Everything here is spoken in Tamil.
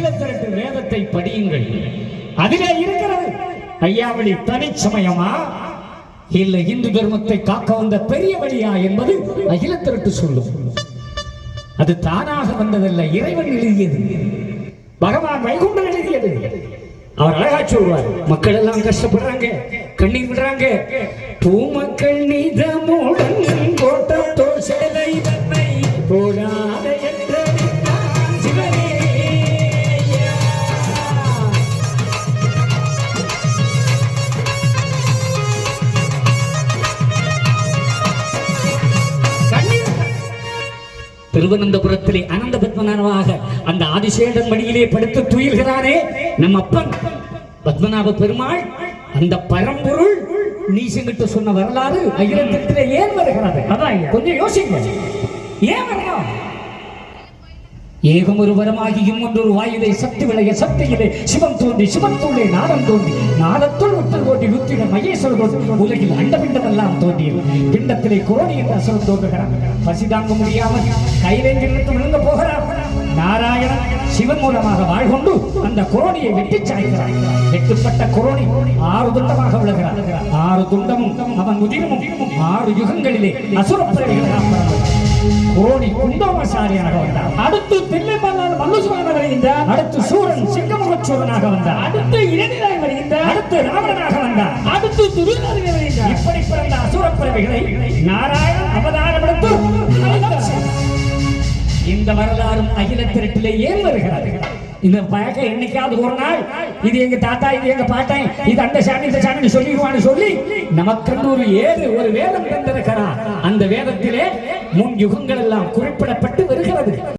அகிலத்திரட்டு வேதத்தை படியுங்கள். அதிலே இருக்கிறது ஐயாவளி தனிச்சமயமா இல்ல இந்து தர்மத்தை காக்க வந்த பெரிய வழியா என்பது அகிலத்திரட்டு சொல்லும். அது தானாக வந்ததல்ல இறைவன் எழுதியது. பகவான் வைகுண்டம் எழுதியது. அவர் அழகா சொல்வார் மக்கள் எல்லாம் கஷ்டப்படுறாங்க கண்ணீர் விடுறாங்க. பூமக்கள் நீதமுடன் கோட்டத்தோ சேலை தன்னை திருவனந்தபுரத்திலே அனந்த பத்மநாபமாக அந்த ஆதிசேடன் மடியிலே படுத்து துயில்கிறானே நம் அப்பன். பத்மநாப பெருமாள் அந்த பரம்பொருள் நீசங்கிட்ட சொன்ன வரலாறு அகிலத்திலே ஏன் வருகிறது? அதான் கொஞ்சம் யோசிங்க. ஏன் வரலாம் ஏகம் ஒரு வரமாகியும் ஒன்றொரு வாயிலை சக்தி விளைய சக்தியிலே சிவம் தோன்றி சிவம் தோன்றி நாதம் தோன்றி நாதத்துள் முத்தல் கோட்டி ருத்திர மகேஸ்வர தோன்றி உலகில் அண்டபிண்டம் எல்லாம் தோன்றியது. பிண்டத்திலே கோடி என்ற அசுரம் தோன்றுகிறான். பசி தாங்க முடியாமல் கைவேங்கிலிருந்து விழுங்க போகிறார் நாராயணன் சிவன் மூலமாக வாழ்கொண்டு அந்த குரோனியை வெட்டி சாய்க்கிறான். வெட்டுப்பட்ட குரோனி ஆறு துண்டமாக விழுகிறார் ஆறு துண்டமும் அவன் உதிரமும் ஆறு யுகங்களிலே அசுரப்பிரவிகளாக கோடி குண்டோமசாரியாக வந்தார் அடுத்து தில்லை மல்லுசுவரன் வருகின்றார். அடுத்து சூரன் சிங்கமுகச்சூரனாக வந்தார் அடுத்து இரணிராய் வருகின்றார். அடுத்து ராவணனாக அடுத்து இப்படி பிறந்த நாராயணன் இந்த வரலாறும் அகில திரட்டிலே ஏன் வருகிறது? இந்த பழக்கம் என்னைக்காவது ஒரு நாள் இது எங்க தாத்தா இது எங்க பாட்டன் இது அந்த சாமி இந்த சாமி சொல்லிடுவான்னு சொல்லி நமக்கு ஒரு ஏது ஒரு வேதம் தந்திருக்கிறார் அந்த வேதத்திலே முன் யுகங்கள் எல்லாம் குறிப்பிடப்பட்டு வருகிறது.